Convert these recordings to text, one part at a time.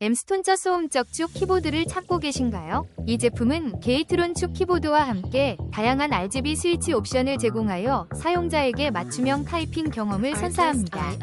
엠스톤저 소음적 축 키보드를 찾고 계신가요? 이 제품은 게이트론 축 키보드와 함께 다양한 RGB 스위치 옵션을 제공하여 사용자에게 맞춤형 타이핑 경험을 선사합니다.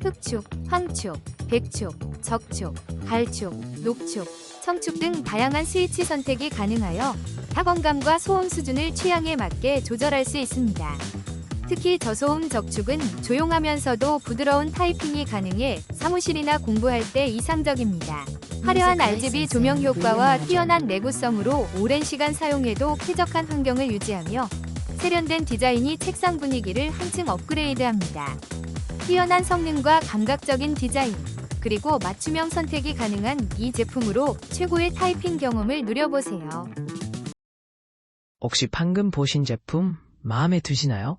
흑축, 황축, 백축, 적축, 갈축, 녹축, 청축 등 다양한 스위치 선택이 가능하여 타건감과 소음 수준을 취향에 맞게 조절할 수 있습니다. 특히 저소음 적축은 조용하면서도 부드러운 타이핑이 가능해 사무실이나 공부할 때 이상적입니다. 화려한 RGB 조명 효과와 뛰어난 내구성으로 오랜 시간 사용해도 쾌적한 환경을 유지하며 세련된 디자인이 책상 분위기를 한층 업그레이드합니다. 뛰어난 성능과 감각적인 디자인, 그리고 맞춤형 선택이 가능한 이 제품으로 최고의 타이핑 경험을 누려보세요. 혹시 방금 보신 제품 마음에 드시나요?